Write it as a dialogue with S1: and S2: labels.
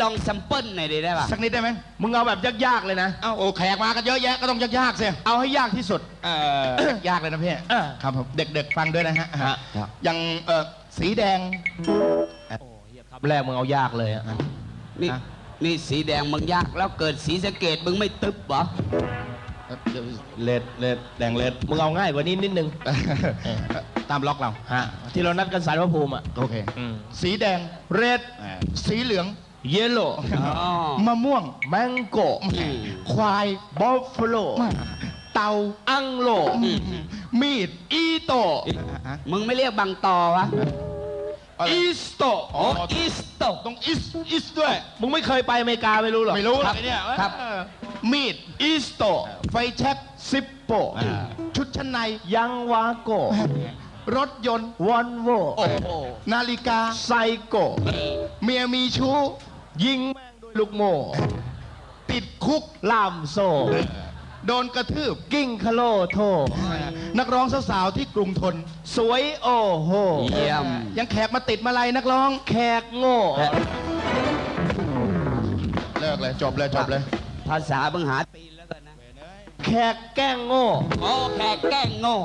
S1: ลองซัมเปิลหน่อยดีได้ป่ะ
S2: สักนิดได้ไหม
S3: มึงเอาแบบยากๆเลยนะ
S2: เอ้าโอ้แขกมากันเยอะแยะก็ต้องยากๆสิ
S3: เอาให้ยากที่สุด
S2: เอ่อยากเลยนะพี่
S3: เออ
S2: ครับผมเด็กๆฟังด้วยนะฮะ
S3: ฮะ
S2: อย่างเอ่อสีแดง
S3: แรกมึงเอายากเลยอะ
S1: นี่
S2: ฮะ
S1: นี่สีแดงมึงยากแล้วเกิดสีสะเกตมึงไม่ตึบเหรอ
S2: เลดเลดแดงเลด
S3: มึงเอาง่ายกว่านี้นิดนึง
S2: ตามล็อกเรา
S3: ฮะ ที่เรานัดกันสารพระภูมิอะ
S2: โอเค
S3: อืม
S2: สีแดง
S3: เรด
S2: อ่าสีเหลือง
S3: เยลโล่
S1: อ๋อ
S2: มะม่วง
S3: แมงโก
S1: อืม
S2: ควาย
S3: บอฟฟโล
S2: เตา
S3: อังโล
S2: มีด
S3: อีโต
S1: มึงไม่เรียกบางตอวะ
S2: อะไร
S3: อีสโต
S1: โอ้อีสโต
S2: ต้องอิสอิสด้วย
S3: มึงไม่เคยไปอเมริกาไม่รู้หรอ
S2: ไม่รู้หร
S3: ค
S2: อกไอ้เนี่ย
S1: ครับ
S2: เออมีด
S3: อีสโต
S2: ไฟแช็ก
S3: ซิปโป
S2: อ่าชุดชั้นใน
S3: ยังวาโก
S2: รถยนต์
S3: วอนโว
S1: โอ้โห
S2: นาฬิกา
S3: ไซโก
S2: เมียมีชู้
S3: ยิงแม่งด้วยลูกโม่
S2: ติดคุก
S3: ล่ามโซ
S2: โดนกระทืบ
S3: กิ้งคาโลโท
S2: นักร้องสาวๆที่กรุงทน
S3: สวยโอ้โห
S1: เยี่ยม
S2: ยังแขกมาติดมาลัยนักร้อง
S3: แขกโง่
S2: เลิกเลยจบเลยจบเลย
S1: ภาษามึงหาตีนแล้วกันนะ
S3: แขกแกล้งโง่
S1: โอ้แขกแกล้งโง่